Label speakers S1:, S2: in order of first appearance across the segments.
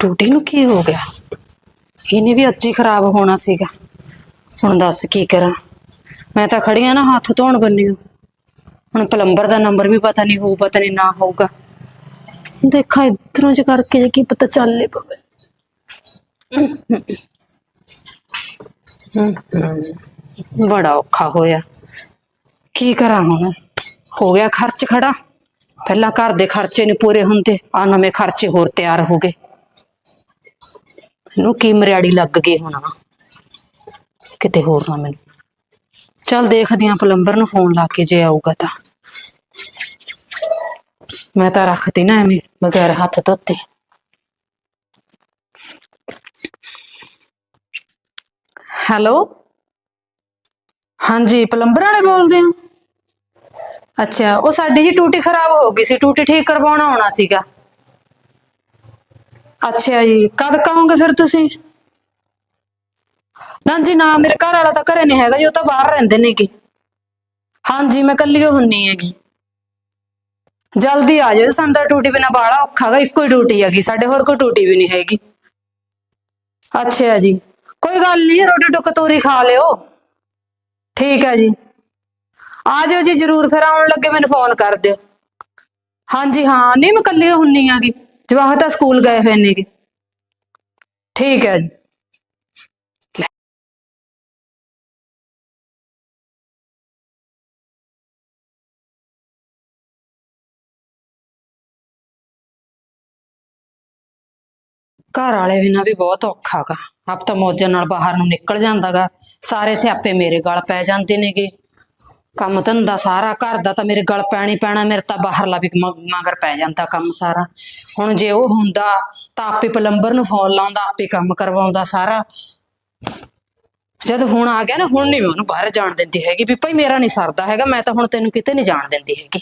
S1: ਟੂਟੀ ਨੂੰ ਕੀ ਹੋ ਗਿਆ? ਇਹਨੇ ਵੀ ਅੱਜ ਹੀ ਖਰਾਬ ਹੋਣਾ ਸੀਗਾ। ਹੁਣ ਦੱਸ ਕੀ ਕਰਾਂ? ਮੈਂ ਤਾਂ ਖੜੀ ਆ ਨਾ, ਹੱਥ ਧੋਣ ਬੰਨੀ ਹੁਣ ਪਲੰਬਰ ਦਾ ਨੰਬਰ ਵੀ ਪਤਾ ਨਹੀਂ ਹੋਊ, ਪਤਾ ਨਹੀਂ ਨਾ ਹੋਊਗਾ। ਦੇਖਾਂ ਇਧਰੋਂ ਚ ਕਰਕੇ ਜੇ ਕੀ ਪਤਾ ਚੱਲੇ ਪਵੇ। ਬੜਾ ਔਖਾ ਹੋਇਆ। ਕੀ ਕਰਾਂ ਹੁਣ? ਹੋ ਗਿਆ ਖਰਚ ਖੜਾ। ਪਹਿਲਾਂ ਘਰ ਦੇ ਖਰਚੇ ਨਹੀਂ ਪੂਰੇ ਹੁੰਦੇ। ਆ ਨਵੇਂ ਖਰਚੇ ਹੋਰ ਤਿਆਰ ਹੋ ਗਏ। ਨੂੰ ਕੀ ਮਰਿਆੜੀ ਲੱਗ ਗਈ ਹੋਣਾ ਕਿਤੇ ਹੋਰ ਨਾ ਮੈਨੂੰ। ਚੱਲ ਦੇਖਦੀ ਆਂ ਪਲੰਬਰ ਨੂੰ ਫੋਨ ਲਾ ਕੇ ਜੇ ਆਊਗਾ ਤਾਂ। ਮੈਂ ਤਾਂ ਰੱਖਦੀ ਨਾ ਐਵੇਂ ਬਗੈਰ ਹੱਥ ਧੋਤੇ। ਹੈਲੋ? ਹਾਂਜੀ, ਪਲੰਬਰ ਵਾਲੇ ਬੋਲਦੇ ਹੋ? ਅੱਛਾ, ਉਹ ਸਾਡੀ ਜੀ ਟੂਟੀ ਖਰਾਬ ਹੋ ਗਈ ਸੀ, ਟੂਟੀ ਠੀਕ ਕਰਵਾਉਣਾ ਆਉਣਾ ਸੀਗਾ। ਅੱਛਾ ਜੀ, ਕਦ ਕਹੋਗੇ ਫਿਰ ਤੁਸੀਂ? ਨਾ ਜੀ, ਨਾ, ਮੇਰੇ ਘਰ ਵਾਲਾ ਤਾਂ ਘਰੇ ਨਹੀਂ ਹੈਗਾ ਜੀ, ਉਹ ਤਾਂ ਬਾਹਰ ਰਹਿੰਦੇ ਨੇਗੇ। ਹਾਂਜੀ, ਮੈਂ ਕੱਲੀ ਓ ਹੁੰਨੀ ਹੈਗੀ। ਜਲਦੀ ਆ ਜਾਓ ਸਾਨੂੰ ਤਾਂ ਟੂਟੀ ਬਿਨਾ ਬਾਹਲਾ ਔਖਾ ਗਾ ਇੱਕੋ ਹੀ ਟੂਟੀ ਹੈਗੀ, ਸਾਡੇ ਹੋਰ ਕੋਈ ਟੂਟੀ ਵੀ ਨਹੀਂ ਹੈਗੀ। ਅੱਛਾ ਜੀ, ਕੋਈ ਗੱਲ ਨਹੀਂ, ਰੋਟੀ ਟੁੱਕ ਤੋਰੀ ਖਾ ਲਿਓ। ਠੀਕ ਹੈ ਜੀ। ਆ ਜਾਓ ਜੀ, ਜਰੂਰ ਫਿਰ ਆਉਣ ਲੱਗੇ, ਮੈਨੂੰ ਫੋਨ ਕਰ ਦਿਓ। ਹਾਂਜੀ, ਹਾਂ, ਨਹੀਂ, ਮੈਂ ਕੱਲੀ ਓ ਹੁੰਨੀ ਆਗੀ ਜਵਾਹ ਤਾਂ ਸਕੂਲ ਗਏ ਹੋਏ ਨੇਗੇ ਠੀਕ ਹੈ ਜੀ ਲੈ। ਘਰ ਵਾਲੇ ਬਿਨਾਂ ਵੀ ਬਹੁਤ ਔਖਾ ਗਾ ਆਪ ਤਾਂ ਮੌਜਾਂ ਨਾਲ ਬਾਹਰ ਨੂੰ ਨਿਕਲ ਜਾਂਦਾਗਾ ਸਾਰੇ ਸਿਆਪੇ ਮੇਰੇ ਗਲ ਪੈ ਜਾਂਦੇ ਨੇਗੇ ਕੰਮ ਧੰਦਾ ਸਾਰਾ, ਘਰ ਦਾ ਤਾਂ ਮੇਰੇ ਗਲ ਪੈਣੀ ਪੈਣਾ, ਮੇਰੇ ਤਾਂ ਬਾਹਰਲਾ ਵੀ ਮ- ਮਗਰ ਪੈ ਜਾਂਦਾ ਕੰਮ ਸਾਰਾ। ਹੁਣ ਜੇ ਉਹ ਹੁੰਦਾ ਤਾਂ ਆਪੇ ਪਲੰਬਰ ਨੂੰ ਫੋਨ ਲਾਉਂਦਾ, ਆਪੇ ਕੰਮ ਕਰਵਾਉਂਦਾ ਸਾਰਾ। ਜਦ ਹੁਣ ਆ ਗਿਆ ਨਾ, ਹੁਣ ਨਹੀਂ ਮੈਂ ਉਹਨੂੰ ਬਾਹਰ ਜਾਣ ਦਿੰਦੀ ਹੈਗੀ ਵੀ ਭਾਈ ਮੇਰਾ ਨਹੀਂ ਸਰਦਾ ਹੈਗਾ, ਮੈਂ ਤਾਂ ਹੁਣ ਤੈਨੂੰ ਕਿਤੇ ਨਹੀਂ ਜਾਣ ਦਿੰਦੀ ਹੈਗੀ।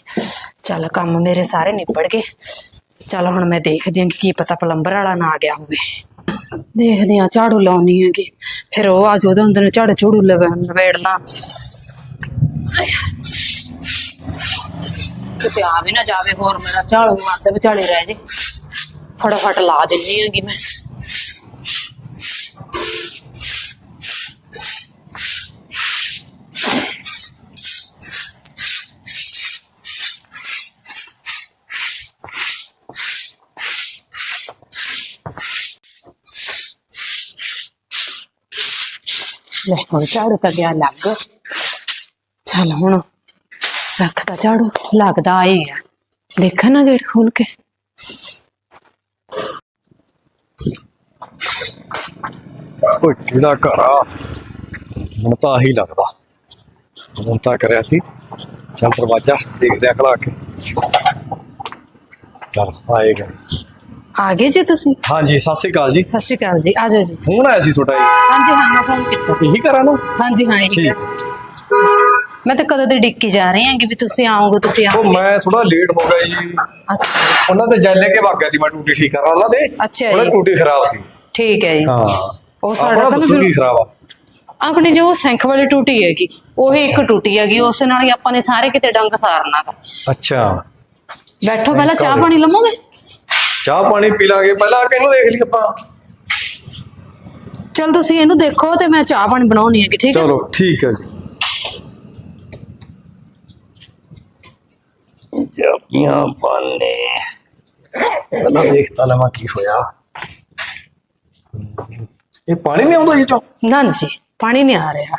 S1: ਚੱਲ ਕੰਮ ਮੇਰੇ ਸਾਰੇ ਨਿਬੜ ਗਏ। ਚੱਲ ਹੁਣ ਮੈਂ ਦੇਖਦੀ ਹਾਂ ਕਿ ਕੀ ਪਤਾ ਪਲੰਬਰ ਵਾਲਾ ਨਾ ਆ ਗਿਆ ਹੋਵੇ। ਦੇਖਦੀ ਆ ਝਾੜੂ ਲਾਉਣੀ ਹੈਗੀ। ਫਿਰ ਉਹ ਆ ਜਾਊ ਉਹਦੇ ਨੂੰ ਝਾੜ ਝੂੜੂ ਲਵੇ ਨਵੇੜਨਾ ਕਿਤੇ ਆ ਵੀ ਨਾ ਜਾਵੇ ਹੋਰ ਮੇਰਾ ਝਾੜੂ ਆਤੇ ਵਿਚਾਲੇ ਰਹਿ ਜੇ। ਫਟਾਫਟ ਲਾ ਦਿੰਨੀ ਹੈਗੀ ਮੈਂ। ਲੈ ਹੁਣ ਝਾੜੂ ਤਾਂ ਗਿਆ ਲੱਗ। ਚੱਲ ਹੁਣ ਰੱਖਦਾ ਝਾੜੂ ਲੱਗਦਾ ਆਏ ਆ। ਦੇਖਾਂ ਨਾ ਗੇਟ ਖੋਲ ਕੇ।
S2: ਓਏ ਕਿਹੜਾ ਘਰ ਆ? ਮੈਨੂੰ ਤਾਂ ਆਹੀ ਲੱਗਦਾ। ਹੁਣ ਤਾਂ ਕਰਿਆ ਸੀ। ਚੱਲ ਦਰਵਾਜ਼ਾ ਦੇਖਦੇ ਆ ਖਲਾ ਕੇ। ਚੱਲ ਆਏਗਾ
S1: ਆ ਗਏ ਜੀ ਤੁਸੀਂ?
S2: ਹਾਂਜੀ ਸਤਿ ਸ੍ਰੀ ਅਕਾਲ ਜੀ।
S1: ਸਤਿ ਸ਼੍ਰੀ ਅਕਾਲ ਜੀ। ਆ ਜਾਓ ਜੀ।
S2: ਫੋਨ ਆਇਆ ਸੀ ਤੁਹਾਡਾ
S1: ਹਾਂਜੀ ਹਾਂ ਮੈਂ ਫੋਨ ਕੀਤਾ ਸੀ।
S2: ਜੀ ਇਹੀ ਕਰਾਂ ਨਾ?
S1: ਹਾਂਜੀ ਹਾਂ ਇਹ
S2: ਠੀਕ
S1: ਮੈਂ ਤਾਂ ਕਦੋਂ ਦੀ ਡਿੱਕੀ ਜਾ ਰਹੀ ਹਾਂ ਕਿ ਵੀ ਤੁਸੀਂ ਆਓਗੇ ਤੁਸੀਂ
S2: ਉਹ
S1: ਆਓਗੇ।
S2: ਮੈਂ ਥੋੜਾ ਲੇਟ ਹੋ ਗਿਆ ਜੀ।
S1: ਅੱਛਾ।
S2: ਉਹਨਾਂ ਦੇ ਜੈਲੇ ਕੇ ਵਗ ਗਿਆ ਸੀ ਮੈਂ ਟੂਟੀ ਠੀਕ ਕਰਾਂ ਉਹਨਾਂ ਦੇ।
S1: ਅੱਛਾ
S2: ਉਹਨਾਂ
S1: ਜੀ।
S2: ਦੀ ਟੂਟੀ ਖਰਾਬ ਸੀ।
S1: ਠੀਕ ਹੈ ਜੀ।
S2: ਹਾਂ।
S1: ਉਹ ਸਾਡਾ ਤਾਂ ਨਾ
S2: ਕੀ
S1: ਬਿਲ-
S2: ਖਰਾਬ ਆ।
S1: ਆਪਣੀ ਜੋ ਸਿੰਖ ਵਾਲੀ ਟੂਟੀ ਹੈਗੀ ਉਹੀ ਇੱਕ ਟੂਟੀ ਹੈਗੀ। ਉਸ ਨਾਲ ਹੀ ਆਪਾਂ ਨੇ ਸਾਰੇ ਕਿਤੇ ਡੰਗ ਸਾਰਨਾ ਗਾ।
S2: ਅੱਛਾ।
S1: ਬੈਠੋ ਪਹਿਲਾਂ ਚਾਹ ਪਾਣੀ ਲਵੋਗੇ?
S2: ਚਾਹ ਪਾਣੀ ਪੀ ਲਾਂਗੇ। ਪਹਿਲਾਂ ਕਿਹਨੂੰ ਦੇਖ ਲਈ ਆਪਾਂ।
S1: ਚਲ ਤੁਸੀਂ ਇਹਨੂੰ ਦੇਖੋ ਤੇ ਮੈਂ ਚਾਹ ਪਾਣੀ ਬਣਾਉਣੀ ਹੈਗੀ ਠੀਕ ਹੈ?
S2: ਚਲੋ ਠੀਕ ਹੈ ਜੀ। ਜਪੀਆਂ ਪਾਣੇ ਪਹਿਲਾਂ ਦੇਖਤਾ ਲਵਾਂ ਕੀ ਹੋਇਆ। ਇਹ ਪਾਣੀ ਨਹੀਂ ਆਉਂਦਾ ਜੀ ਚੋਂ?
S1: ਨਾ ਜੀ ਪਾਣੀ ਨਹੀਂ ਆ ਰਿਹਾ।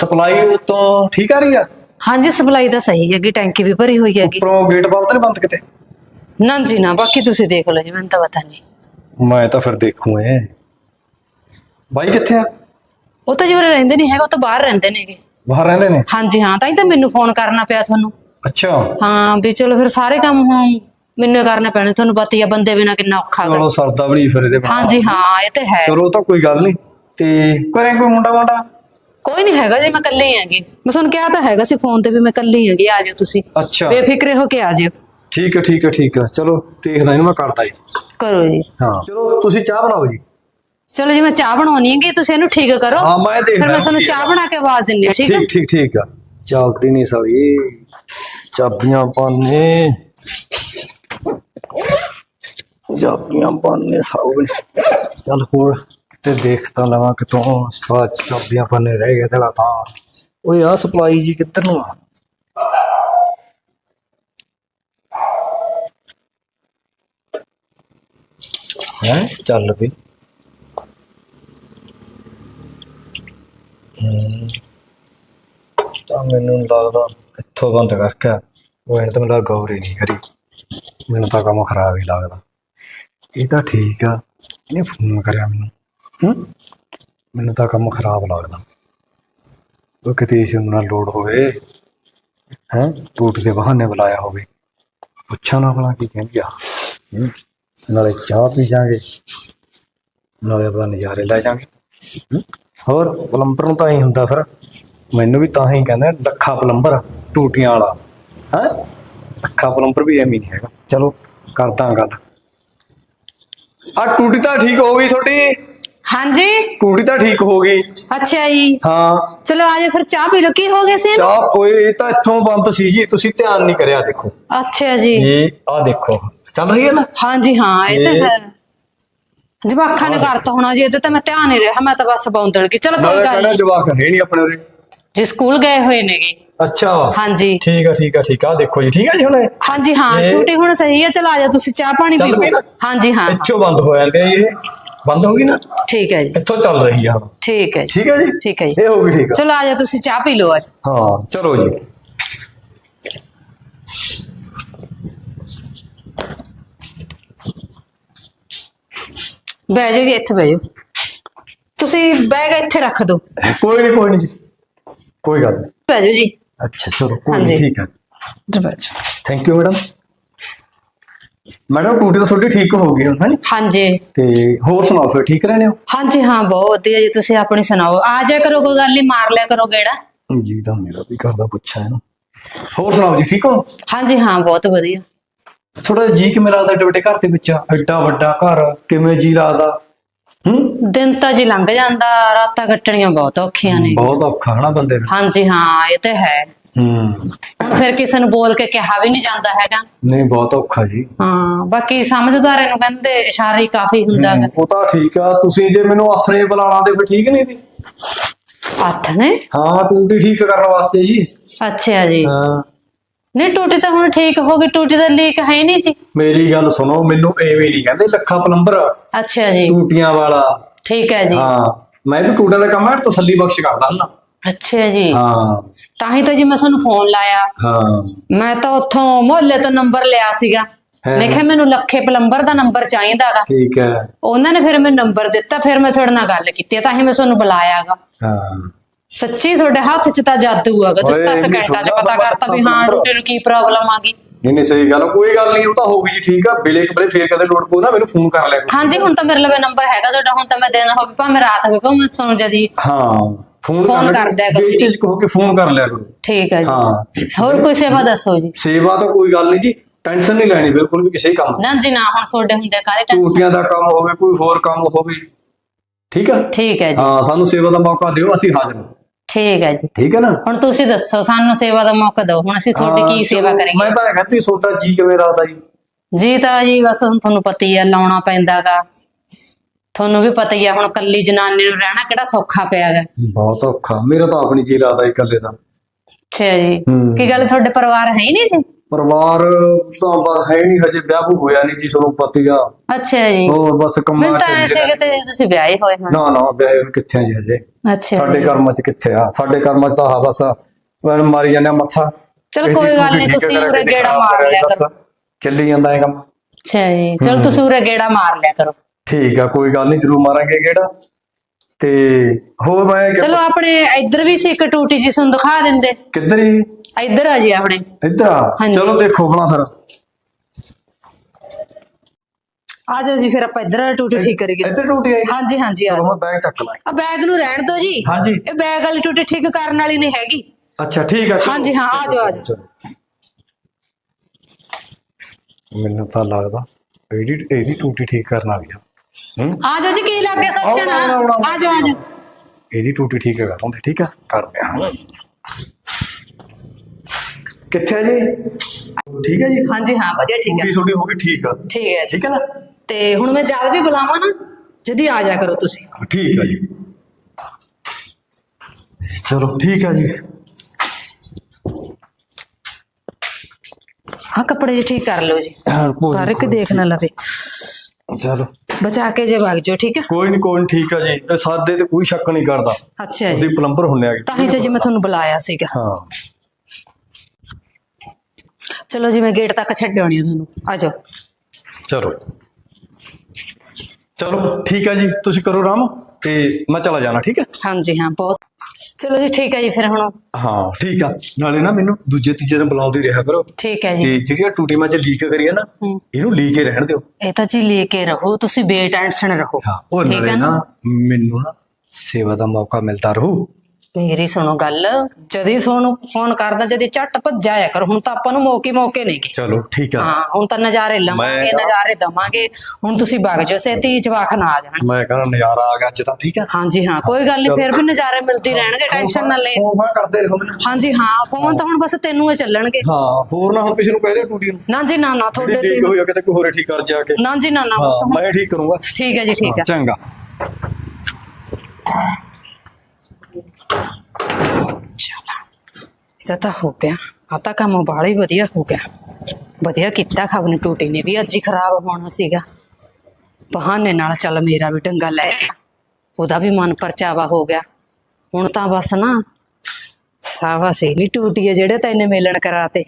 S2: ਸਪਲਾਈ ਉਤੋਂ ਠੀਕ ਆ ਰਹੀ ਆ?
S1: ਹਾਂਜੀ ਸਪਲਾਈ ਤਾਂ ਸਹੀ ਹੈਗੀ ਟੈਂਕੀ ਵੀ ਭਰੀ ਹੋਈ ਹੈਗੀ।
S2: ਉੱਪਰੋਂ ਗੇਟ ਬੰਦ ਤਾਂ ਨਹੀਂ ਬੰਦ ਕਿਤੇ?
S1: ਨਾ ਜੀ ਨਾ ਬਾਕੀ ਤੁਸੀਂ ਦੇਖ ਲਓ ਜੀ ਮੈਨੂੰ ਤਾਂ ਪਤਾ ਨਹੀਂ।
S2: ਮੈਂ ਤਾਂ ਫਿਰ ਦੇਖੂ ਇਹ। ਬਾਈ ਕਿੱਥੇ ਆ?
S1: ਉਹ ਤਾਂ ਜਿਵੇਂ ਰਹਿੰਦੇ ਨਹੀਂ ਹੈਗਾ ਉਹ ਤਾਂ ਬਾਹਰ ਰਹਿੰਦੇ ਨੇਗੇ।
S2: ਬਾਹਰ ਰਹਿੰਦੇ ਨੇ?
S1: ਹਾਂਜੀ ਹਾਂ ਤਾਂ ਹੀ ਤਾਂ ਮੈਨੂੰ ਫੋਨ ਕਰਨਾ ਪਿਆ ਤੁਹਾਨੂੰ।
S2: ਅੱਛਾ।
S1: ਹਾਂ ਵੀ ਚਲੋ ਫਿਰ ਸਾਰੇ ਕੰਮ ਹੁਣ ਮੈਨੂੰ ਕਰਨੇ ਪੈਣੇ ਤੁਹਾਨੂੰ ਪਤਾ ਹੀ ਆ ਬੰਦੇ ਬਿਨਾ ਕਿੰਨਾ ਔਖਾ ਗਾ
S2: ਚਲੋ ਸਰਦਾ ਵੀ ਨਹੀਂ ਫਿਰ ਇਹਦੇ ਬਿਨਾਂ।
S1: ਹਾਂਜੀ ਹਾਂ ਇਹ ਤੇ ਹੈ।
S2: ਚਲੋ ਤਾਂ ਕੋਈ ਗੱਲ ਨਹੀਂ। ਤੇ ਕਰੇ ਕੋਈ ਮੁੰਡਾ ਮੁੰਡਾ?
S1: ਕੋਈ ਨਹੀਂ ਹੈਗਾ ਜੀ ਮੈਂ ਇਕੱਲੇ ਹੀ ਹੈਗੀ। ਮੈਂ ਤੁਹਾਨੂੰ ਕਿਹਾ ਤਾਂ ਹੈਗਾ ਸੀ ਫੋਨ ਤੇ ਵੀ ਮੈਂ ਇਕੱਲੇ ਹੀ ਹੈਗੀ ਆ ਜਾਓ ਤੁਸੀਂ।
S2: ਅੱਛਾ।
S1: ਬੇਫਿਕਰੇ ਹੋ ਕੇ ਆ ਜਿਓ।
S2: ਠੀਕ ਹੈ ਠੀਕ ਹੈ ਠੀਕ ਹੈ। ਚਲੋ ਦੇਖਦਾ ਇਹਨੂੰ ਮੈਂ ਕਰਦਾ ਜੀ।
S1: ਕਰੋ ਜੀ।
S2: ਹਾਂ। ਚਲੋ ਤੁਸੀਂ ਚਾਹ ਬਣਾਓ ਜੀ।
S1: ਚਲੋ ਜੀ ਮੈਂ ਚਾਹ ਬਣਾਉਣੀ ਹੈਗੀ ਤੁਸੀਂ ਇਹਨੂੰ ਠੀਕ ਕਰੋ।
S2: ਹਾਂ, ਮੈਂ ਦੇਖਦਾ
S1: ਫਿਰ ਮੈਂ ਤੁਹਾਨੂੰ ਚਾਹ। ਬਣਾ ਕੇ ਆਵਾਜ਼ ਦਿੰਨੀ ਆ ਠੀਕ ਹੈ
S2: ਠੀਕ ਠੀਕ ਠੀਕ ਆ। ਚੱਲਦੀ ਨਹੀਂ ਸਾਲੀ। ਚਾਬੀਆਂ ਪਾਣੇ ਚਾਬੀਆਂ ਬੰਨੇ ਸਾਉ ਚੱਲ ਹੋਰ ਤੇ ਦੇਖ ਤਾਂ ਲਵਾਂ ਕਿਤੋਂ। ਸਾਚ ਚਾਬੀਆਂ ਬੰਨੇ ਰਹਿ ਗਏ ਤੇ ਤਾਂ। ਓਏ ਆ ਸਪਲਾਈ ਜੀ ਕਿੱਧਰ ਨੂੰ ਆ? ਹੈ? ਚੱਲ ਵੀ। ਤਾਂ ਮੈਨੂੰ ਲੱਗਦਾ ਇੱਥੋਂ ਬੰਦ ਕਰਕੇ ਉਹ ਤਾਂ ਮੇਰਾ ਗੌਰ ਹੀ ਨਹੀਂ ਕਰੀ। ਮੈਨੂੰ ਤਾਂ ਕੰਮ ਖਰਾਬ ਹੀ ਲੱਗਦਾ। ਇਹ ਤਾਂ ਠੀਕ ਆ, ਇਹਨੇ ਫੋਨ ਕਰਿਆ ਮੈਨੂੰ। ਹੂੰ? ਮੈਨੂੰ ਤਾਂ ਕੰਮ ਖਰਾਬ ਲੱਗਦਾ। ਉਹ ਕਿਤੇ ਇਸ ਨੂੰ ਨਾਲ ਲੋਡ ਹੋਵੇ, ਹੈ? ਟੂਟ ਦੇ ਬਹਾਨੇ ਬੁਲਾਇਆ ਹੋਵੇ। ਪੁੱਛਾਂ ਨਾ ਭਲਾ ਕੀ ਕਹਿੰਦੀ ਆ। ਨਾਲੇ ਚਾਹ ਪੀ ਜਾਾਂਗੇ। ਨਾਲੇ ਆਪਣਾ ਨਜ਼ਾਰੇ ਲੈ ਜਾਾਂਗੇ। ਹੋਰ, ਪਲੰਬਰ ਨੂੰ ਤਾਂ ਹੀ ਹੁੰਦਾ ਫਿਰ। ਮੈਨੂੰ ਵੀ ਤਾਂ ਹੀ ਕਹਿੰਦੇ ਲੱਖਾ ਪਲੰਬਰ ਟੂਟੀਆਂ ਵਾਲਾ। ਹੈ? ਲੱਖਾ ਪਲੰਬਰ ਵੀ ਐਵੇਂ ਨਹੀਂ ਹੈਗਾ। ਚਲੋ ਕਰਦਾ ਗੱਲ। ਆ ਟੂਟੀ ਤਾਂ ਠੀਕ ਹੋ ਗਈ ਤੁਹਾਡੀ?
S1: ਹਾਂਜੀ।
S2: ਟੂਟੀ ਤਾਂ ਠੀਕ ਹੋ ਗਈ।
S1: ਅੱਛਾ ਜੀ।
S2: ਹਾਂ।
S1: ਚਲੋ ਆਜੋ ਫਿਰ ਚਾਹ ਪੀ ਲਓ। ਕੀ ਹੋ ਗਿਆ ਸੀ ਇਹਨੂੰ?
S2: ਚਾਹ ਕੋਈ ਇਹ ਤਾਂ ਇੱਥੋਂ ਬੰਦ ਸੀ ਜੀ। ਤੁਸੀਂ ਧਿਆਨ ਨਹੀਂ ਕਰਿਆ ਦੇਖੋ।
S1: ਅੱਛਾ ਜੀ।
S2: ਇਹ ਆ ਦੇਖੋ। ਚੱਲ ਰਹੀ ਹੈ ਨਾ?
S1: ਹਾਂਜੀ ਹਾਂ ਇਹ ਤਾਂ
S2: ਇਹ-
S1: ਹੈ। ਜਵਾਖਾਂ ਨੇ ਕਰਤਾ ਹੋਣਾ ਜੀ ਇਹਦੇ ਤਾਂ ਮੈਂ ਧਿਆਨ ਨਹੀਂ ਰਿਹਾ। ਮੈਂ ਤਾਂ ਬਸ ਬੌਂਦੜ ਗਈ। ਚਲੋ ਕੋਈ
S2: ਨਾਲੇ
S1: ਗੱਲ
S2: ਕਹਿੰਦਾ
S1: ਨਹੀਂ।
S2: ਜਵਾਕ ਹੈ ਨਹੀਂ ਆਪਣੇ ਉਰੇ।
S1: ਜੀ ਸਕੂਲ ਗਏ ਹੋਏ ਨੇਗੇ
S2: ਅੱਛਾ
S1: ਹਾਂਜੀ
S2: ਠੀਕ ਆ ਠੀਕ ਆ ਠੀਕ ਆ ਆਹ ਦੇਖੋ ਜੀ ਠੀਕ ਆ ਜੀ ਹੁਣ ਇਹ?
S1: ਹਾਂਜੀ ਹਾਂ
S2: ਇਹ-
S1: ਛੁੱਟੀ ਹੁਣ ਸਹੀ ਹੈ ਚਲੋ ਆਜੋ ਤੁਸੀਂ ਚਾਹ ਪਾਣੀ ਪੀ
S2: ਚੱਲ ਪਈ ਨਾ?
S1: ਲਓ ਹਾਂਜੀ ਹਾਂ ਹਾਂ,
S2: ਇੱਥੋਂ ਬੰਦ ਹੋ ਜਾਂਦੇ ਆ ਜੀ ਇਹ। ਬੰਦ ਹੋ ਗਈ ਨਾ?
S1: ਠੀਕ ਹੈ ਜੀ।
S2: ਇੱਥੋਂ ਚੱਲ ਰਹੀ ਆ। ਹੁਣ
S1: ਠੀਕ ਹੈ ਜੀ।
S2: ਠੀਕ ਹੈ ਜੀ?
S1: ਠੀਕ ਹੈ ਜੀ।
S2: ਇਹ ਹੋ ਗਈ ਠੀਕ ਆ।
S1: ਚਲੋ ਆਜੋ ਤੁਸੀਂ ਚਾਹ ਪੀ ਲਓ ਅੱਜ।
S2: ਹਾਂ ਚਲੋ ਜੀ।
S1: ਬਹਿ ਜਾਓ ਜੀ ਇੱਥੇ ਬਹਿ ਜਾਓ। ਤੁਸੀਂ ਬੈਗ ਇੱਥੇ ਰੱਖ ਦਿਓ।
S2: ਕੋਈ ਨਹੀਂ ਕੋਈ ਨਹੀਂ ਜੀ। ਕੋਈ ਗੱਲ ਨਹੀਂ।
S1: ਜਾਓ ਜੀ।
S2: ਅੱਛਾ ਚਲੋ ਕੋਈ ਨਹੀਂ
S1: ਹਾਂਜੀ।
S2: ਠੀਕ ਹੈ।
S1: ਜਾਓ।
S2: ਥੈਂਕ ਯੂ ਮੈਡਮ ਮੈਡਮ ਟੂਟੀ ਤਾਂ ਤੁਹਾਡੀ ਠੀਕ ਹੋ ਗਈ ਹੁਣ ਹੈ
S1: ਹਾਂਜੀ।
S2: ਤੇ ਹੋਰ ਸੁਣਾਓ ਫਿਰ ਠੀਕ ਰਹਿੰਦੇ ਹੋ?
S1: ਹਾਂਜੀ ਹਾਂ ਬਹੁਤ ਵਧੀਆ ਜੀ ਤੁਸੀਂ ਆਪਣੀ ਸੁਣਾਓ। ਆ ਜਾ ਕਰੋ ਕੋਈ ਗੱਲ ਨਹੀਂ ਮਾਰ ਲਿਆ ਕਰੋ ਗੇੜਾ।
S2: ਜੀ ਤਾਂ ਮੇਰਾ ਵੀ ਕਰਦਾ ਪੁੱਛਿਆ ਇਹਨੂੰ। ਹੋਰ ਸੁਣਾਓ ਜੀ ਠੀਕ ਹੋ?
S1: ਹਾਂਜੀ ਹਾਂ ਬਹੁਤ ਵਧੀਆ।
S2: ਥੋੜਾ ਜੀ ਕਿਵੇਂ ਲੱਗਦਾ ਏਡੇ ਵੱਡੇ ਘਰ ਦੇ ਵਿੱਚ? ਐਡਾ ਵੱਡਾ ਘਰ ਕਿਵੇਂ ਜੀ ਲੱਗਦਾ? ਹੂੰ?
S1: ਦਿਨ ਤਾਂ ਜੀ ਲੰਘ ਜਾਂਦਾ ਰਾਤਾਂ ਕੱਟਣੀਆਂ ਬਹੁਤ ਔਖੀਆਂ ਨੇ।
S2: ਬਹੁਤ ਔਖਾ ਹੈ ਨਾ ਬੰਦੇ ਨੂੰ।
S1: ਹਾਂਜੀ ਹਾਂ ਇਹ ਤੇ ਹੈ।
S2: ਹੂੰ।
S1: ਫਿਰ ਕਿਸੇ ਨੂੰ ਬੋਲ ਕੇ ਕਿਹਾ ਵੀ ਨਹੀਂ ਜਾਂਦਾ ਹੈਗਾ।
S2: ਨਹੀਂ ਬਹੁਤ ਔਖਾ ਜੀ।
S1: ਹਾਂ ਬਾਕੀ ਸਮਝਦਾਰ ਨੂੰ ਕਹਿੰਦੇ ਇਸ਼ਾਰਾ ਹੀ ਕਾਫੀ ਹੁੰਦਾ ਹੈਗਾ।
S2: ਉਹ ਤਾਂ ਠੀਕ ਆ ਤੁਸੀਂ ਜੇ ਮੈਨੂੰ ਆਥਣੇ ਬੁਲਾਣਾ ਤੇ ਫਿਰ ਠੀਕ ਨਹੀਂ ਦੀ
S1: ਨੇ?
S2: ਹਾਂ ਟੂਟੀ ਠੀਕ ਕਰਨ ਵਾਸਤੇ ਜੀ।
S1: ਅੱਛਾ ਜੀ।
S2: ਹਾਂ।
S1: ਨਹੀਂ ਟੂਟੀ ਤਾਂ ਹੁਣ ਠੀਕ ਹੋ ਗਈ ਟੂਟੀ ਦਾ ਲੀਕ ਹੈ ਨਹੀਂ ਜੀ।
S2: ਮੇਰੀ ਗੱਲ ਸੁਣੋ ਮੈਨੂੰ ਐਵੇਂ ਨਹੀਂ ਕਹਿੰਦੇ ਲੱਖਾ ਪਲੰਬਰ।
S1: ਅੱਛਾ ਜੀ।
S2: ਟੂਟੀਆਂ ਵਾਲਾ।
S1: ਠੀਕ ਹੈ ਜੀ।
S2: ਹਾਂ ਮੈਂ ਵੀ ਟੂਟਾਂ ਦਾ ਕੰਮ ਹੈ ਤਸੱਲੀ ਬਖਸ਼ ਕਰਦਾ ਨਾ
S1: ਅੱਛਾ ਜੀ।
S2: ਹਾਂ।
S1: ਤਾਂ ਹੀ ਤਾਂ ਜੀ ਮੈਂ ਤੁਹਾਨੂੰ ਫੋਨ ਲਾਇਆ।
S2: ਹਾਂ।
S1: ਮੈਂ ਤਾਂ ਉੱਥੋਂ ਮੁਹੱਲੇ ਤੋਂ ਨੰਬਰ ਲਿਆ ਸੀਗਾ।
S2: ਹੈ।
S1: ਮੈਂ ਕਿਹਾ ਮੈਨੂੰ ਲੱਖੇ ਪਲੰਬਰ ਦਾ ਨੰਬਰ ਚਾਹੀਦਾਗਾ।
S2: ਠੀਕ ਹੈ।
S1: ਉਹਨਾਂ ਨੇ ਫਿਰ ਮੈਨੂੰ ਨੰਬਰ ਦਿੱਤਾ ਫਿਰ ਮੈਂ ਤੁਹਾਡੇ ਨਾਲ ਗੱਲ ਕੀਤੀ ਤਾਂ ਹੀ ਮੈਂ ਤੁਹਾਨੂੰ ਬੁਲਾਇਆਗਾ।
S2: ਹਾਂ।
S1: ਸੱਚੀ ਤੁਹਾਡੇ ਹੱਥ 'ਚ ਤਾਂ ਜਾਦੂ ਹੈਗਾ ਤੁਸੀਂ ਤਾਂ
S2: ਓਏ, ਇੰਨੀ
S1: ਸਕਿੰਟਾਂ 'ਚ
S2: ਛੋਟਾ
S1: ਪਤਾ ਕਰਤਾ ਵੀ ਹਾਂ
S2: ਨੰਬਰ।
S1: ਟੂਟੀ ਨੂੰ ਕੀ ਪ੍ਰੋਬਲਮ ਆ ਗਈ
S2: ਨਹੀਂ ਨਹੀਂ ਸਹੀ ਗੱਲ ਆ, ਕੋਈ ਗੱਲ ਨਹੀਂ ਉਹ ਤਾਂ ਹੋ ਗਈ ਜੀ ਠੀਕ ਆ ਬਿਲੇ ਕਬਲੇ ਫੇਰ ਕਦੇ ਲੋੜ ਪਊ ਨਾ ਮੈਨੂੰ ਫੋਨ ਕਰ ਲਿਆ ਕਰੋ।
S1: ਹਾਂਜੀ ਹੁਣ ਤਾਂ ਮੇਰੇ ਲਵੇ ਨੰਬਰ ਹੈਗਾ ਤੁਹਾਡਾ ਹੁਣ ਤਾਂ ਮੈਂ ਦੇਣਾ ਹੋਵੇ ਭਾਵੇਂ ਰਾਤ ਹੋਵੇ ਭਾਵੇਂ ਸੌਂ ਜਦੀ
S2: ਹਾਂ ਫੋਨ
S1: ਫੋਨ ਕਰ ਦਿਆ ਕਰੋ।
S2: ਬੇਚਿਜ ਕਹੋ ਕਿ ਫੋਨ ਕਰ ਲਿਆ ਕਰੋ
S1: ਠੀਕ ਹੈ ਜੀ
S2: ਹਾਂ
S1: ਹੋਰ ਕੋਈ ਸੇਵਾ ਦੱਸੋ ਜੀ
S2: ਸੇਵਾ ਤਾਂ ਕੋਈ ਗੱਲ ਨਹੀਂ ਜੀ ਟੈਨਸ਼ਨ ਨਹੀਂ ਲੈਣੀ ਬਿਲਕੁਲ ਵੀ ਕਿਸੇ ਕੰਮ ਦੀ।
S1: ਨਾ ਜੀ ਨਾ ਹੁਣ ਤੁਹਾਡੇ ਹੁੰਦੇ ਕਾਹਦੇ ਟੈਨਸ਼ਨ
S2: ਟੂਟੀਆਂ ਦਾ ਕੰਮ ਹੋਵੇ ਕੋਈ ਹੋਰ ਕੰਮ ਹੋਵੇ ਠੀਕ ਆ
S1: ਠੀਕ ਹੈ ਜੀ
S2: ਹਾਂ ਸਾਨੂੰ ਸੇਵਾ ਦਾ ਮੌਕਾ ਦਿਓ ਅਸੀਂ ਹਾਜ਼ਰ ਹਾਂ।
S1: ਠੀਕ ਹੈ ਜੀ।
S2: ਠੀਕ ਹੈ ਨਾ?
S1: ਹੁਣ ਤੁਸੀਂ ਦੱਸੋ ਸਾਨੂੰ ਸੇਵਾ ਦਾ ਮੌਕਾ ਦਿਓ। ਹੁਣ ਅਸੀਂ ਤੁਹਾਡੀ ਕੀ ਸੇਵਾ ਕਰਾਂਗੇ
S2: ਮੈਂ ਤਾਂ ਕਹਿੰਦੀ ਸੋਡਾ ਜੀ ਕਿਵੇਂ ਲੱਗਦਾ ਜੀ?
S1: ਜੀ ਤਾਂ ਜੀ ਬਸ ਹੁਣ ਤੁਹਾਨੂੰ ਪਤਾ ਹੀ ਆ ਲਾਉਣਾ ਪੈਂਦਾਗਾ। ਤੁਹਾਨੂੰ ਵੀ ਪਤਾ ਹੀ ਆ ਹੁਣ ਕੱਲੀ ਜਨਾਨੀ ਨੂੰ ਰਹਿਣਾ ਕਿਹੜਾ ਸੌਖਾ ਪਿਆਗਾ।
S2: ਬਹੁਤ ਔਖਾ। ਮੇਰਾ ਤਾਂ ਆਪਣੀ ਜੀ ਲੱਗਦਾ ਇਕੱਲੇ ਦਾ।
S1: ਅੱਛਾ ਜੀ। ਕੀ ਗੱਲ ਤੁਹਾਡੇ ਪਰਿਵਾਰ ਹੈ ਹੀ ਨਹੀਂ ਜੀ?
S2: ਪਰਿਵਾਰ ਤਾਂ ਬਸ ਹੈ ਨਹੀਂ ਹਜੇ ਵਿਆਹ ਵੂ ਹੋਇਆ ਨਹੀਂ ਜੀ ਤੁਹਾਨੂੰ ਪਤਾ ਹੀ ਆ।
S1: ਅੱਛਾ ਜੀ।
S2: ਹੋਰ ਬਸ ਕੰਮਾਂ
S1: ਮੈਨੂੰ ਤਾਂ ਐਸੇ ਕਿਤੇ ਤੁਸੀਂ ਵਿਆਹੇ ਹੋਏ ਹੋ
S2: ਨਾ ਨਾ ਵਿਆਹ ਕਿੱਥੇ ਆ ਜੀ ਹਜੇ?
S1: ਅੱਛਾ
S2: ਸਾਡੇ। ਕਰਮਾਂ ਚ ਕਿੱਥੇ ਆ? ਸਾਡੇ ਕਰਮਾਂ ਚ ਤਾਂ ਆ ਬਸ ਮਾਰੀ ਜਾਂਦੇ ਆ ਮੱਥਾ।
S1: ਚਲੋ ਕੋਈ ਗੱਲ ਨੀ,
S2: ਠੀਕ
S1: ਤੁਸੀਂ ਉਰੇ ਗੇੜਾ ਮਾਰ ਲਿਆ ਕਰੋ।
S2: ਚੱਲੀ ਜਾਂਦਾ ਇਹ ਕੰਮ।
S1: ਅੱਛਾ ਜੀ। ਚਲੋ ਤੁਸੀਂ ਉਰੇ ਗੇੜਾ ਮਾਰ ਲਿਆ ਕਰੋ।
S2: ਠੀਕ ਆ ਕੋਈ ਗੱਲ ਨਹੀਂ ਜਰੂਰ ਮਾਰਾਂਗੇ ਗੇੜਾ। ਤੇ ਹੋਰ ਮੈਂ
S1: ਚਲੋ ਆਪਣੇ ਇੱਧਰ ਵੀ ਸੀ ਇੱਕ ਟੂਟੀ ਜੀ ਤੁਹਾਨੂੰ ਦਿਖਾ ਦਿੰਦੇ।
S2: ਕਿੱਧਰ ਹੀ
S1: ਇੱਧਰ ਆ ਜੀ ਆਪਣੇ।
S2: ਇੱਧਰ ਆ।
S1: ਹਾਂਜੀ।
S2: ਚਲੋ ਦੇਖੋ ਬਣਾ ਫਿਰ।
S1: ਆ ਜਾਓ ਜੀ ਫਿਰ ਆਪਾਂ ਇੱਧਰ ਟੂਟੀ ਠੀਕ ਕਰੀਏ।
S2: ਇੱਧਰ ਟੂਟੀ ਆਈ।
S1: ਹਾਂਜੀ ਹਾਂਜੀ ਆ
S2: ਚਲੋ ਮੈਂ ਬੈਗ ਚੱਕ ਲਾਂ।
S1: ਆ ਬੈਗ ਨੂੰ ਰਹਿਣ ਦਿਓ ਜੀ।
S2: ਹਾਂਜੀ।
S1: ਇਹ ਬੈਗ ਵਾਲੀ ਟੂਟੀ ਠੀਕ ਕਰਨ ਵਾਲੀ ਨਹੀਂ ਹੈਗੀ।
S2: ਅੱਛਾ ਠੀਕ ਆ ਚਲੋ।
S1: ਹਾਂਜੀ, ਹਾਂ, ਆ ਜਾਓ, ਆ ਜਾਓ।
S2: ਚਲੋ। ਮੈਨੂੰ ਤਾਂ ਲੱਗਦਾ ਇਹਦੀ ਇਹਦੀ ਟੂਟੀ ਠੀਕ ਕਰਨ ਵਾਲੀ ਆ। ਹੂੰ?
S1: ਆ ਜਾਓ ਜੀ ਕੀ ਲੱਗੇ ਸੋਚਣ?
S2: ਆਉਣਾ, ਆਉਣਾ।
S1: ਆ ਜਾਓ ਆ ਜਾਓ।
S2: ਇਹਦੀ ਟੂਟੀ ਠੀਕ ਕਰਾਂਗੇ ਠੀਕ ਆ? ਕਰਦੇ ਆ ਕਿੱਥੇ ਆ ਜੀ? ਠੀਕ ਹੈ ਜੀ?
S1: ਹਾਂਜੀ ਹਾਂ ਵਧੀਆ ਠੀਕ ਹੈ
S2: ਟੂਟੀ ਤੁਹਾਡੀ ਹੋ ਗਈ ਠੀਕ ਆ।
S1: ਠੀਕ ਹੈ ਜੀ।
S2: ਠੀਕ ਹੈ ਨਾ?
S1: ਤੇ ਹੁਣ ਮੈਂ ਜਦ ਵੀ ਬੁਲਾਵਾਂ ਨਾ ਜਦੀ ਆ ਜਾ ਕਰੋ ਤੁਸੀਂ।
S2: ਠੀਕ ਆ ਜੀ। ਚਲੋ ਠੀਕ ਆ ਜੀ।
S1: ਹਾਂ ਕੱਪੜੇ ਜੀ ਠੀਕ ਕਰ ਲਓ ਜੀ। ਹਰ ਇੱਕ ਦੇਖ ਨਾ ਲਵੇ।
S2: ਚਲੋ।
S1: ਬਚਾ ਕੇ ਜੇ ਵਗ ਜਾਓ ਠੀਕ ਹੈ
S2: ਕੋਈ ਨਹੀਂ ਕੋਈ ਨੀ, ਠੀਕ ਆ ਜੀ। ਇਹ ਸਾਡੇ ਤੇ ਕੋਈ ਸ਼ੱਕ ਨਹੀਂ ਕਰਦਾ।
S1: ਅੱਛਾ ਜੀ।
S2: ਅਸੀਂ ਪਲੰਬਰ ਹੁੰਨੇ ਆ।
S1: ਤਾਂ ਹੀ ਜੀ ਮੈਂ ਤੁਹਾਨੂੰ ਬੁਲਾਇਆ ਸੀਗਾ।
S2: ਹਾਂ।
S1: ਚਲੋ ਜੀ ਮੈਂ ਗੇਟ ਤੱਕ ਛੱਡ ਆਉਣੀ ਆ ਤੁਹਾਨੂੰ। ਆ ਜਾਓ।
S2: ਚਲੋ। ਚਲੋ ਠੀਕ ਆ ਜੀ। ਤੁਸੀਂ ਕਰੋ ਆਰਾਮ ਤੇ ਮੈਂ ਚਲਾ ਜਾਣਾ ਠੀਕ ਹੈ?
S1: ਹਾਂਜੀ ਹਾਂ ਬਹੁਤ। ਚਲੋ ਜੀ ਠੀਕ ਹੈ ਜੀ ਫਿਰ ਹੁਣ।
S2: ਹਾਂ ਠੀਕ ਆ। ਨਾਲੇ ਨਾ ਮੈਨੂੰ ਦੂਜੇ ਤੀਜੇ ਦਿਨ ਬੁਲਾਉਂਦੇ ਰਿਹਾ ਕਰੋ।
S1: ਠੀਕ ਹੈ ਜੀ।
S2: ਤੇ ਜਿਹੜੀਆਂ ਟੂਟੀ ਮੈਂ ਚ ਲੀਕ ਕਰੀ ਆ ਨਾ
S1: ਹੂੰ।
S2: ਇਹਨੂੰ ਲੀਕ ਹੀ ਰਹਿਣ ਦਿਓ।
S1: ਇਹ ਤਾਂ ਜੀ ਲੈ ਕੇ ਰਹੋ। ਤੁਸੀਂ ਬੇਟੈਂਸ਼ਨ ਰਹੋ।
S2: ਹਾਂ ਉਹ
S1: ਠੀਕ
S2: ਨਾਲੇ
S1: ਹੈ
S2: ਨਾ ਮੈਨੂੰ ਨਾ ਸੇਵਾ ਦਾ ਮੌਕਾ ਮਿਲਦਾ ਰਹੂ।
S1: ਮੇਰੀ ਸੁਣੋ ਗੱਲ ਜਦੀ ਤੁਹਾਨੂੰ ਫੋਨ ਕਰਦਾ ਜਦੀ ਝੱਟ ਭੱਜਾਇਆ ਕਰ ਹੁਣ ਤਾਂ ਆਪਾਂ ਨੂੰ ਮੌਕੇ ਮੌਕੇ ਨੇਗੇ
S2: ਚਲੋ ਠੀਕ ਆ।
S1: ਹਾਂ ਹੁਣ ਤਾਂ ਨਜ਼ਾਰੇ ਲਵਾਂਗੇ ਨਜ਼ਾਰੇ ਦਵਾਂਗੇ ਹੁਣ ਤੁਸੀਂ ਵਗ ਜਾਓ ਸੇਤੀ ਜਵਾਖ ਨਾ ਆ ਜਾਣ।
S2: ਮੈਂ ਕਹਿੰਦਾ ਨਜ਼ਾਰਾ ਆ ਗਿਆ ਅੱਜ ਤਾਂ ਠੀਕ ਆ?
S1: ਹਾਂਜੀ ਹਾਂ ਕੋਈ ਗੱਲ ਨਹੀਂ ਫਿਰ ਵੀ ਨਜ਼ਾਰੇ ਮਿਲਦੇ ਰਹਿਣਗੇ ਟੈਨਸ਼ਨ ਨਾ ਲੈ।
S2: ਫੋਨ ਕਰਦੇ ਰਹੋ ਮੈਨੂੰ।
S1: ਹਾਂਜੀ ਹਾਂ ਫੋਨ ਤਾਂ ਹੁਣ ਬਸ ਤੈਨੂੰ ਹੀ ਚੱਲਣਗੇ।
S2: ਹਾਂ ਹੋਰ ਨਾ ਹੁਣ ਕਿਸੇ ਨੂੰ ਕਹਿ ਦੇ ਟੂਟੀ ਨੂੰ।
S1: ਨਾ ਜੀ ਨਾ ਨਾ ਤੁਹਾਡੇ ਤੇ
S2: ਠੀਕ ਹੋਈ ਕਿਤੇ ਕੋਈ ਹੋਰੇ ਠੀਕ ਕਰ ਜਾ ਕੇ।
S1: ਨਾ ਜੀ ਨਾ ਨਾ
S2: ਮੈਂ ਠੀਕ ਕਰੂੰਗਾ।
S1: ਠੀਕ ਹੈ ਜੀ ਠੀਕ ਹੈ।
S2: ਚੰਗਾ।
S1: ਚਲ ਇਹਦਾ ਤਾਂ ਹੋ ਗਿਆ। ਆ ਤਾਂ ਕੰਮ ਬਾਹਲਾ ਹੀ ਵਧੀਆ ਹੋ ਗਿਆ। ਵਧੀਆ ਕੀਤਾ ਖਬਨ ਟੂਟੀ ਨੇ ਵੀ, ਅੱਜ ਹੀ ਖਰਾਬ ਹੋਣਾ ਸੀਗਾ। ਬਹਾਨੇ ਨਾਲ ਚੱਲ ਮੇਰਾ ਵੀ ਡੰਗਾ ਲੈ ਗਿਆ। ਉਹਦਾ ਵੀ ਮਨ ਪਰਚਾਵਾ ਹੋ ਗਿਆ। ਹੁਣ ਤਾਂ ਬਸ ਨਾ ਸਾਵਾਸੀ ਨਹੀਂ ਟੂਟੀ ਹੈ ਜਿਹੜੇ ਤਾਂ ਇਹਨੇ ਮੇਲਣ ਕਰਾਤੇ।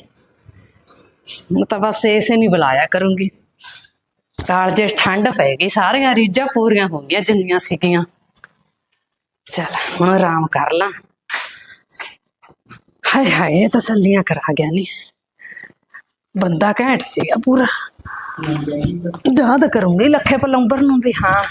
S1: ਹੁਣ ਤਾਂ ਬਸ ਇਸੇ ਨਹੀਂ ਬੁਲਾਇਆ ਕਰੂੰਗੀ। ਕਾਲ ਜੇ ਠੰਡ ਪੈ ਗਈ, ਸਾਰੀਆਂ ਰੀਝਾਂ ਪੂਰੀਆਂ ਹੋ ਗਈਆਂ, ਜਿੰਨੀਆਂ ਸੀਗੀਆਂ। ਚਲ ਹੁਣ ਆਰਾਮ ਕਰ ਲਾਂ। ਹਾਏ ਹਾਏ ਤਸੱਲੀਆਂ ਕਰਾ ਗਿਆ ਨਹੀਂ ਬੰਦਾ ਘੈਂਟ ਸੀਗਾ ਪੂਰਾ। ਯਾਦ ਕਰੂੰਗੀ ਲੱਖੇ ਪਲੰਬਰ ਨੂੰ ਵੀ ਹਾਂ।